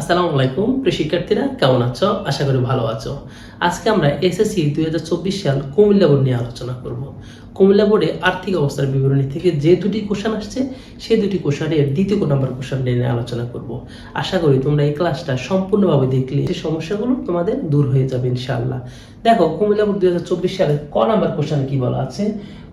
আসসালামু আলাইকুম, প্রিয় শিক্ষার্থীরা, কেমন আছো? আশা করি ভালো আছো। আজকে আমরা এসএসসি দুই হাজার চব্বিশ সাল কুমিল্লা বোর্ড নিয়ে আলোচনা করব। কুমিল্লা বোর্ডে আর্থিক অবস্থার বিবরণী থেকে যে দুটি কোশ্চেন আসছে, সেই দুটি কোশ্চেনের দ্বিতীয় নাম্বার কোশ্চেন নিয়ে আলোচনা করব। আশা করি তোমরা এই ক্লাসটা সম্পূর্ণভাবে দেখলে এই সমস্যাগুলো তোমাদের দূর হয়ে যাবে, ইনশাআল্লাহ। দেখো, কুমিল্লা বোর্ড দুই হাজার চব্বিশ সালের ক নাম্বার কোশ্চেনে কি বলা আছে?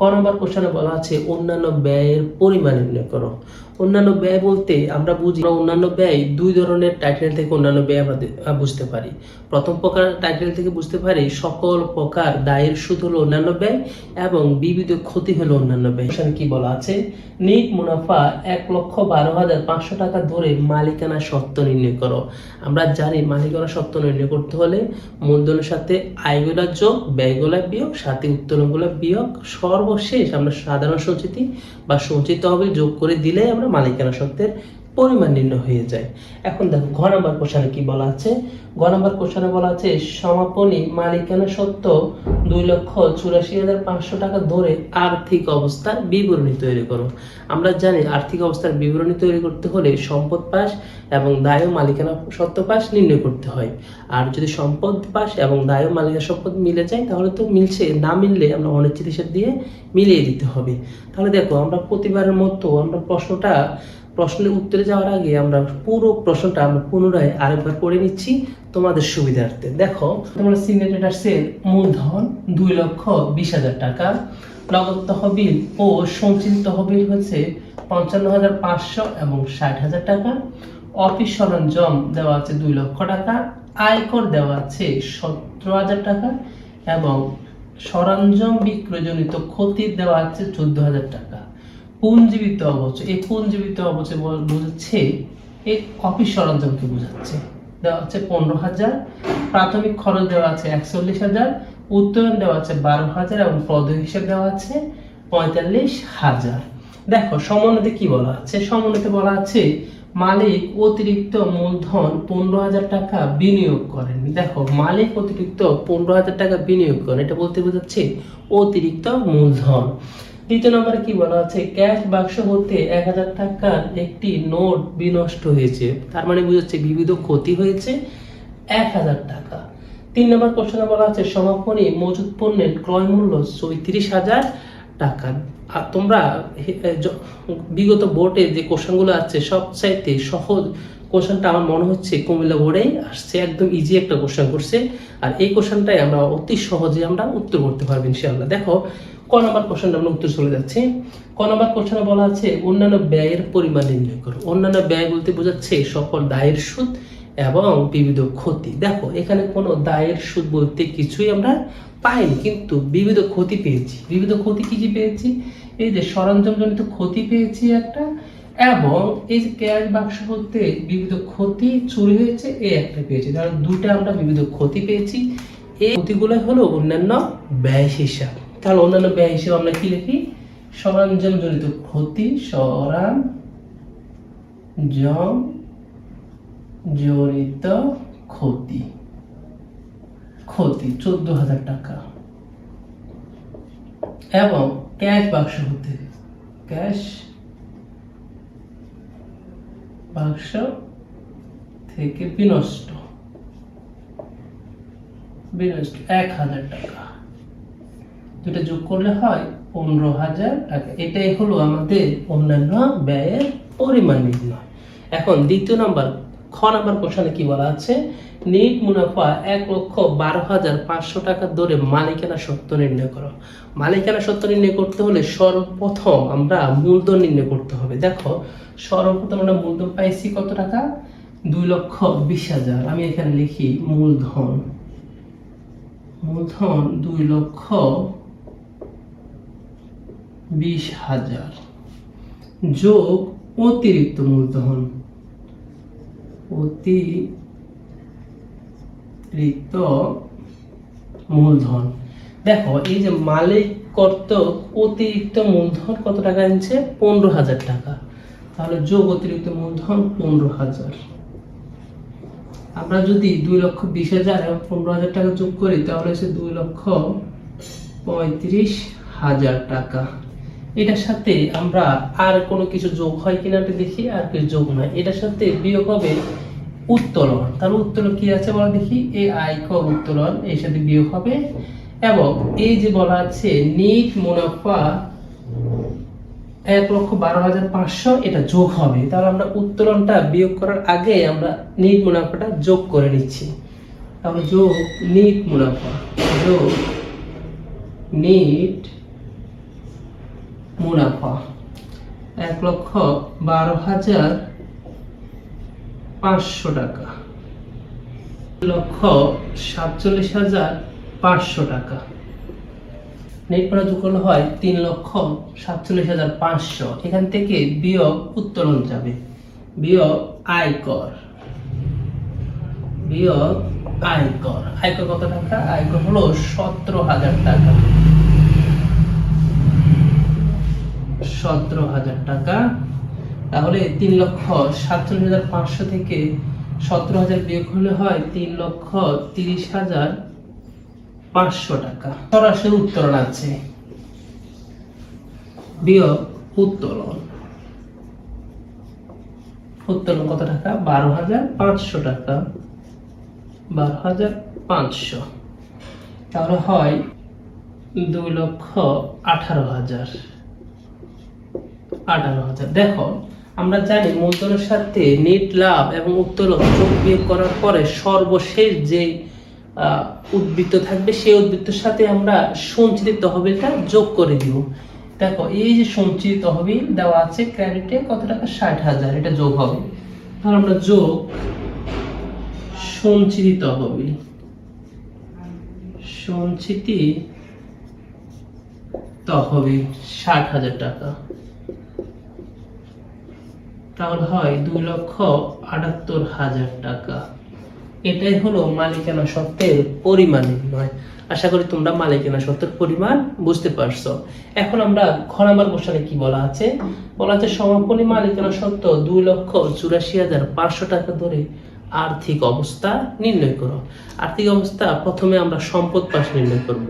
ক নম্বর কোশ্চেনে বলা আছে, অন্যান্য ব্যয়ের পরিমাণ নির্ণয় করো। অন্যান্য ব্যয় বলতে আমরা বুঝি অন্যান্য ব্যয় দুই ধরনের টাইটেল থেকে অন্যান্য ব্যয় আমরা বুঝতে পারি। প্রথম প্রকার টাইটেল থেকে বুঝতে পারি সকল প্রকার দায়ের সুদ হলো অন্যান্য ব্যয় এবং বিবিধ ক্ষতি হলো অন্যান্য ব্যয়। এখানে কি বলা আছে? নিট মুনাফা এক লক্ষ বারো হাজার পাঁচশো টাকা ধরে মালিকানা সত্ত্ব নির্ণয় করো। আমরা জানি মালিকানা সত্ত্ব নির্ণয় করতে হলে মূলধনের সাথে আয়গুলা যোগ, ব্যয়গুলা বিয়োগ, সাথে উত্তোলনগুলা বিয়োগ সর্বশেষ আমরা সাধারণ সঞ্চিতি বা সঞ্চিত হবে যোগ করে দিলে আমরা মালিকানা সত্ত্বের পরিমাণ নির্ণয় হয়ে যায়। এখন দেখো, ঘ নাম্বার কোশ্চানে কি বলা আছে? ঘ নাম্বার কোশ্চানে বলা আছে, সমাপনী মালিকানা সত্ত্ব দুই লক্ষ চুরাশি হাজার পাঁচশো টাকা ধরে আর্থিক অবস্থার বিবরণী তৈরি করো। আমরা জানি আর্থিক অবস্থার বিবরণী তৈরি করতে হলে সম্পদ পাস এবং দায় মালিকানা সত্ত্ব পাস নির্ণয় করতে হয়। আর যদি সম্পদ পাস এবং দায় মালিকানা সম্পদ মিলে যায়, তাহলে তো মিলছে, না মিললে আমরা অনিশ্চিত হিসাব দিয়ে মিলিয়ে দিতে হবে। তাহলে দেখো, আমরা প্রতিবারের মতো আমরা প্রশ্নটা প্রশ্নের উত্তরে যাওয়ার আগে আমরা পুরো প্রশ্নটা আমরা পুনরায় আরেকবার পড়ে নিচ্ছি তোমাদের সুবিধার্থে। দেখো, তোমরা সিগনেচার আসছে মূলধন দুই লক্ষ বিশ হাজার টাকা, নগদ তহবিল ও সঞ্চিত তহবিল হচ্ছে পঞ্চান্ন হাজার পাঁচশো এবং ষাট হাজার টাকা, অফিস সরঞ্জাম দেওয়া আছে দুই লক্ষ টাকা, আয়কর দেওয়া আছে সতেরো হাজার টাকা এবং সরঞ্জাম বিক্রয়জনিত ক্ষতি দেওয়া আছে চোদ্দ হাজার টাকা। পুঞ্জীবিত অবচয় এই পুঞ্জীবিত অবচয় বল- বোঝাচ্ছে, এই অফিস সরঞ্জামকে বোঝাচ্ছে। দেওয়া আছে পনেরো হাজার, প্রাথমিক খরচ দেওয়া আছে একচল্লিশ হাজার, উত্তোলন দেওয়া আছে বারো হাজার এবং পদ হিসেবে দেওয়া আছে পঁয়তাল্লিশ হাজার। দেখো, সমন্বয়তে কি বলা আছে? সমন্বয়তে বলা আছে, মালিক অতিরিক্ত মূলধন পনেরো হাজার টাকা বিনিয়োগ করেন। দেখো, মালিক অতিরিক্ত পনেরো হাজার টাকা বিনিয়োগ করেন। এটা বলতে বোঝাচ্ছে অতিরিক্ত মূলধন। দ্বিতীয় নম্বরে কি বলা আছে? ক্যাশ বাক্স হতে এক হাজার টাকার একটি নোট বিনষ্ট হয়েছে। তার মানে বুঝাচ্ছে বিবিধ ক্ষতি হয়েছে এক হাজার টাকা। তিন নম্বর কোশ্চেনে বলা আছে, সমাপনী মজুদ পণ্যের ক্রয় মূল্য চৌত্রিশ হাজার টাকা। আর তোমরা বিগত বোর্ডে যে কোশ্চেনগুলো আছে, সবচাইতে সহজ কোশ্চেনটা আমার মনে হচ্ছে কুমিল্লা বোর্ডেই আসছে, একদম ইজি একটা কোশ্চেন করছে। আর এই কোশ্চেনটাই আমরা অতি সহজে আমরা উত্তর করতে পারব ইনশাআল্লাহ। দেখো, ক নম্বর কোশ্চেনটা আমরা উত্তর চলে যাচ্ছি। ক নম্বর কোশ্চেনে বলা আছে, অন্যান্য ব্যয়ের পরিমাণ নির্ণয় করো। অন্যান্য ব্যয় বলতে বোঝাচ্ছে সকল দায়ের সুদ এবং বিবিধ ক্ষতি। দেখো, এখানে কোনো দায়ের সুদ বলতে কিছুই আমরা পাইনি, কিন্তু বিবিধ ক্ষতি পেয়েছি। বিবিধ ক্ষতি কি কি পেয়েছি? এই যে সরঞ্জামজনিত ক্ষতি পেয়েছি একটা এবং এই যে ক্যাশ বাক্স হতে বিবিধ ক্ষতি চুরি হয়েছে এই একটা পেয়েছি। তাহলে দুটা আমরা বিবিধ ক্ষতি পেয়েছি। এই ক্ষতিগুলো হলো অন্যান্য ব্যয় হিসাব। তাহলে অন্যান্য ব্যয় হিসাব আমরা কি লিখি? সরঞ্জাম জনিত ক্ষতি, সরঞ্জাম জনিত ক্ষতি। ক্ষতি চোদ্দ হাজার টাকা। এবং ক্যাশ বাক্স হতে ক্যাশ বাক্স থেকে বিনষ্ট। বিনষ্ট, এক হাজার টাকা। দুটা যোগ করলে হয় পনেরো হাজার টাকা। এটাই হলো আমাদের অন্যান্য ব্যয়ের পরিমাণ নির্ণয়। এখন দ্বিতীয় নাম্বার খ নাম্বার কোশ্চেনে কি বলা আছে? নিট মুনাফা এক লক্ষ বারো হাজার পাঁচশো টাকা ধরে মালিকানা সত্ত্ব নির্ণয় করো। মালিকানা সত্য নির্ণয় করতে হলে সর্বপ্রথম আমরা মূলধন নির্ণয় করতে হবে। দেখো, সর্বপ্রথম আমরা মূলধন পাইছি কত টাকা? দুই লক্ষ বিশ হাজার। আমি এখানে লিখি মূলধন। মূলধন দুই লক্ষ বিশ হাজার যোগ অতিরিক্ত মূলধন। অতিরিক্ত মূলধন। দেখো, এই যে মালিক কর্তক অতিরিক্ত মূলধন কত টাকা আনছে পনেরো হাজার টাকা। তাহলে যোগ অতিরিক্ত মূলধন পনেরো হাজার। আমরা যদি দুই লক্ষ বিশ হাজার এবং পনেরো হাজার টাকা যোগ করি, তাহলে হচ্ছে দুই লক্ষ পঁয়ত্রিশ হাজার টাকা। এটার সাথে আমরা আর কোনো কিছু যোগ হয় কিনা দেখি, আর কিছু যোগ নয়। এটার সাথে বিয়োগ হবে উত্তোলন। তাহলে উত্তোলন কি আছে বলা দেখি। এ আয় কর উত্তোলন এর সাথে বিয়োগ হবে। এবং এই যে বলা আছে নিট মুনাফা এক লক্ষ বারো হাজার পাঁচশো, এটা যোগ হবে। তাহলে আমরা উত্তোলনটা বিয়োগ করার আগে আমরা নিট মুনাফাটা যোগ করে নিচ্ছি। তাহলে যোগ নিট মুনাফা। যোগ নিট মুনাফা। এক লক্ষ বারো হাজার পাঁচশো টাকা। লক্ষ সাতচল্লিশ হাজার পাঁচশো টাকা। নেট করা যোগ করলে হয় তিন লক্ষ সাতচল্লিশ হাজার পাঁচশো। এখান থেকে বিয়োগ উত্তোলন যাবে। বিয়োগ আয়কর বিয়োগ আয়কর আয়কর কত টাকা? আয়কর হলো সতেরো হাজার টাকা। সতেরো হাজার টাকা। তাহলে তিন লক্ষ সাতচল্লিশ হাজার পাঁচশো থেকে সতেরো হাজার বিয়োগ হলে হয় তিন লক্ষ তিরিশ হাজার পাঁচশো টাকা। সরাসরি উত্তোলন আছে। বিয়োগ, উত্তোলন। উত্তোলন কত টাকা? বারো হাজার পাঁচশো টাকা। বারো হাজার পাঁচশো। তাহলে হয় দুই লক্ষ আঠারো হাজার। আঠারো হাজার। দেখো আমরা জানি মূলধনের সাথে নেট, লাভ এবং উত্তোলন যোগ বিয়োগ করার পরে সর্বশেষ যে উদ্বৃত্ত থাকবে সেই উদ্বৃত্তর সাথে আমরা সঞ্চিত তহবিলটা যোগ করে দিব। দেখো, এই যে সঞ্চিত তহবিল দেওয়া আছে ক্রেডিটে কত টাকা? ষাট হাজার। এটা যোগ হবে। তাহলে আমরা যোগ সঞ্চিত তহবিল। সঞ্চিতি তহবিল ষাট হাজার টাকা। তাহলে হয় দুই লক্ষ আটাত্তর হাজার টাকা। এটাই হলো মালিকানা সত্ত্বের পরিমাণ নয় আশা করি তোমরা মালিকানা সত্ত্বের পরিমাণ বুঝতে পারছ। এখন আমরা খ নাম্বার কি বলা আছে? বলা আছে, সমাপনী মালিকানা সত্ত্ব দুই লক্ষ চুরাশি হাজার পাঁচশো টাকা ধরে আর্থিক অবস্থা নির্ণয় করো। আর্থিক অবস্থা প্রথমে আমরা সম্পদ পাশ নির্ণয় করব।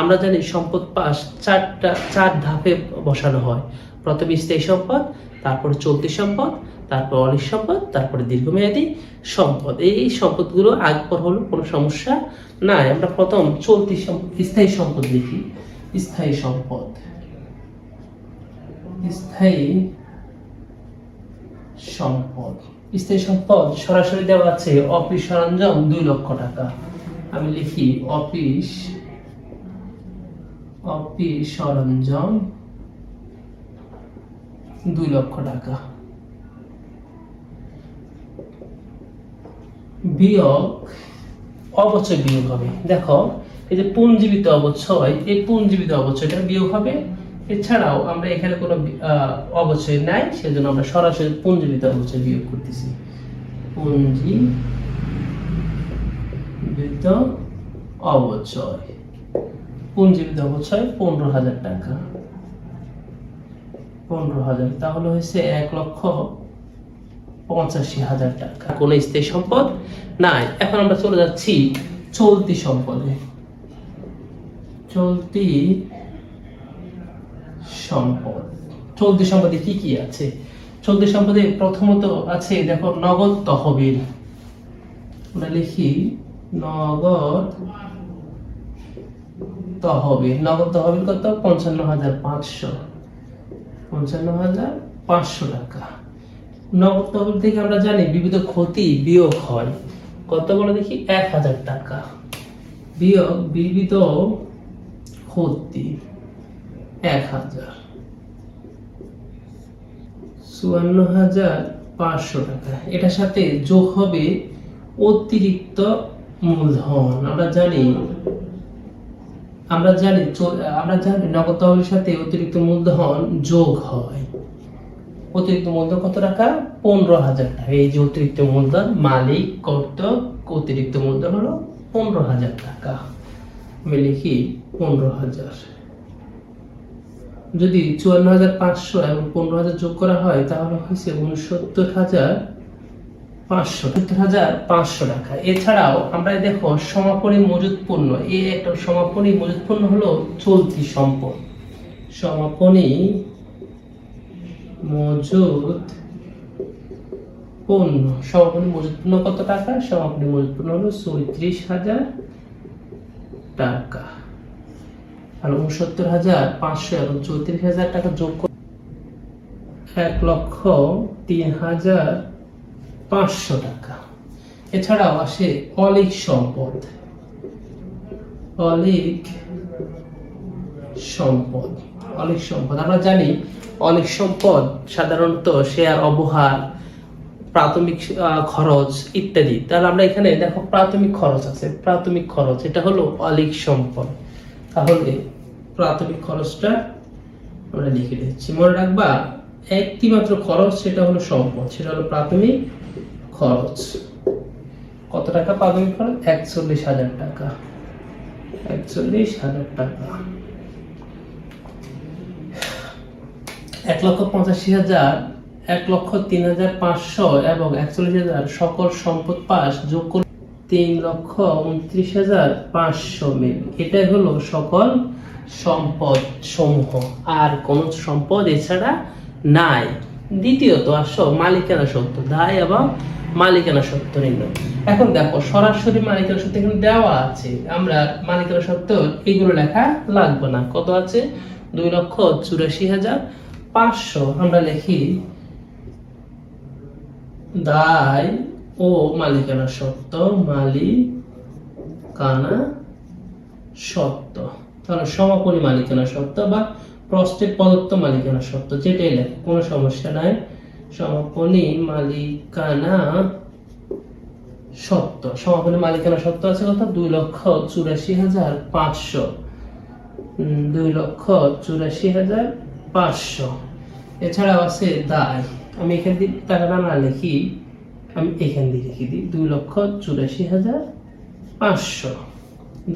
আমরা জানি সম্পদ পাশ চারটা, চার ধাপে বসানো হয়। প্রথমে স্থায়ী সম্পদ তারপরে চলতি সম্পদ, তারপর অলিক সম্পদ, তারপরে দীর্ঘমেয়াদী সম্পদ। এই সম্পদগুলো আগ পর হলো কোনো সমস্যা নাই। আমরা প্রথম চলতি স্থায়ী সম্পদ লিখি। স্থায়ী সম্পদ। স্থায়ী সম্পদ। স্থায়ী সম্পদ সরাসরি দেওয়া আছে অফিস সরঞ্জাম দুই লক্ষ টাকা। আমি লিখি অফিস অফিস সরঞ্জাম দুই লক্ষ টাকা। বিয়োগ, অবচয় বিয়োগ হবে। দেখো, এই যে পুঞ্জীবিত অবচয়, এই পুঞ্জীবিত অবচয়টা বিয়োগ হবে। এছাড়াও আমরা এখানে কোনো অবচয় নাই, সেজন্য আমরা সরাসরি পুঞ্জীবিত অবচয় বিয়োগ করতেছি। পুঞ্জীবিত অবচয়। পুঞ্জীবিত অবচয় পনেরো হাজার টাকা। পনেরো হাজার। তাহলে হয়েছে এক লক্ষ পঁচাশি হাজার টাকা। কোন স্থায়ী সম্পদ? নাই। এখন আমরা চলে যাচ্ছি চলতি সম্পদে। চলতি সম্পদ। চলতি সম্পদে কি কি আছে? চলতি সম্পদে প্রথমত আছে দেখো নগদ তহবিল। আমরা লিখি নগদ তহবিল। নগদ তহবিল কত? পঞ্চান্ন হাজার পাঁচশো। পঞ্চান্ন হাজার পাঁচশো টাকা। নগদ তহবিল থেকে আমরা জানি বিবিধ ক্ষতি, বিয়োগ হয়। কত বলে দেখি? এক হাজার টাকা। বিয়োগ, বিবিধ ক্ষতি, এক হাজার। চুয়ান্ন হাজার পাঁচশো টাকা। এটার সাথে যোগ হবে অতিরিক্ত মূলধন। আমরা জানি আমরা জানি আমরা জানি নগদ তহবিলের সাথে অতিরিক্ত মূলধন যোগ হয়। অতিরিক্ত মূলধন কত টাকা? পনেরো হাজার টাকা। এই যে অতিরিক্ত মূলধন, মালিক কর্তক অতিরিক্ত মূলধন হলো পনেরো হাজার টাকা। আমি লিখি পনেরো হাজার। যদি চুয়ান্ন হাজার পাঁচশো এবং পনেরো হাজার যোগ করা হয়, তাহলে হয়েছে উনসত্তর হাজার পাঁচশো সত্তর হাজার পাঁচশো টাকা। এছাড়াও আমরা দেখো সমাপনী মজুদ পণ্য এই একটা সমাপনী মজুদ পণ্য হলো চলতি সম্পদ। সমাপনী মজুদ পণ্য সমাপনী মজুত পণ্য কত টাকা? সমাপনী মজুত পণ্য হলো চৌত্রিশ হাজার টাকা। আর উনসত্তর হাজার পাঁচশো এবং চৌত্রিশ হাজার টাকা যোগ এক লক্ষ তিন হাজার পাঁচশো টাকা। এছাড়াও আসে অলিক সম্পদ। অলিক সম্পদ। অলিক সম্পদ। আমরা জানি অলিক সম্পদ সাধারণত শেয়ার, অবহার, প্রাথমিক খরচ ইত্যাদি। তাহলে আমরা এখানে দেখো প্রাথমিক খরচ আছে। প্রাথমিক খরচ, এটা হলো অলিক সম্পদ। তাহলে প্রাথমিক খরচটা আমরা লিখে দিচ্ছি। মনে রাখবা একটি মাত্র খরচ সেটা হলো সম্পদ, সেটা হলো প্রাথমিক খরচ। কত টাকা প্রাথমিক খরচ? একচল্লিশ হাজার টাকা। একচল্লিশ হাজার টাকা। এক লক্ষ পঁচাশি হাজার, এক লক্ষ তিন হাজার পাঁচশো এবং একচল্লিশ হাজার সকল সম্পদ পাস যোগ করে তিন লক্ষ উনত্রিশ হাজার পাঁচশো মিল। এটাই হলো সকল সম্পদ সমূহ। আর কোন সম্পদ এছাড়া নাই। দ্বিতীয়ত আসো মালিকানা সত্য। দায় এবং মালিকানা সত্য নির্ণয় এখন দেখো, সরাসরি মালিকানা সত্য এখানে দেওয়া আছে। আমরা মালিকানা সত্য এগুলো লেখা লাগবে না। কত আছে? দুই লক্ষ চুরাশি হাজার পাঁচশো। আমরা লিখি, দায় ও মালিকানা সত্য মালিকানা সত্য তাহলে সমাপনী মালিকানা সত্য বা প্রস্টেট প্রদত্ত মালিকানা সত্য যেটাই লেখে, কোনো সমস্যা নাই। সমাপনী মালিকানা সত্য। সমাপনী মালিকানা সত্য আছে কত? দুই লক্ষ চুরাশি হাজার পাঁচশো। দুই লক্ষ চুরাশি হাজার পাঁচশো। এছাড়াও আছে দায়। আমি এখান দিয়ে টাকাটা না লিখি, আমি এখান দিয়ে লিখে দিই। দুই লক্ষ চুরাশি হাজার পাঁচশো।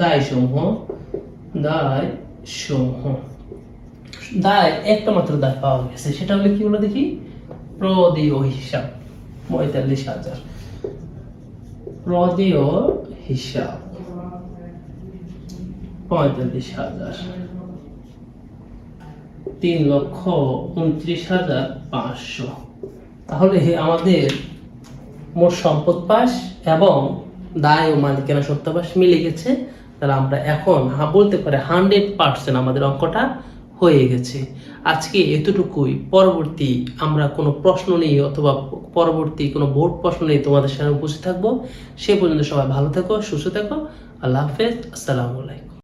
দায় সমূহ দায় সমূহ দায় একটা মাত্র দায় পাওয়া গেছে। সেটা হলে কি বলে দেখি? প্রদেয় হিসাব, পঁয়তাল্লিশ হাজার। প্রদেয় হিসাব, পঁয়তাল্লিশ হাজার। তিন লক্ষ উনত্রিশ হাজার পাঁচশো। তাহলে আমাদের মোট সম্পদ পাস এবং দায় ও মালিকানা সত্য পাস মিলে গেছে। তাহলে আমরা এখন বলতে পারি হান্ড্রেড পার্সেন্ট আমাদের অঙ্কটা হয়ে গেছে। আজকে এতটুকুই। পরবর্তী আমরা কোনো প্রশ্ন নেই অথবা পরবর্তী কোনো বোর্ড প্রশ্ন নেই তোমাদের সামনে উপস্থিত থাকব। সে পর্যন্ত সবাই ভালো থেকো, সুস্থ থেকো। আল্লাহ হাফেজ। আসসালামু আলাইকুম।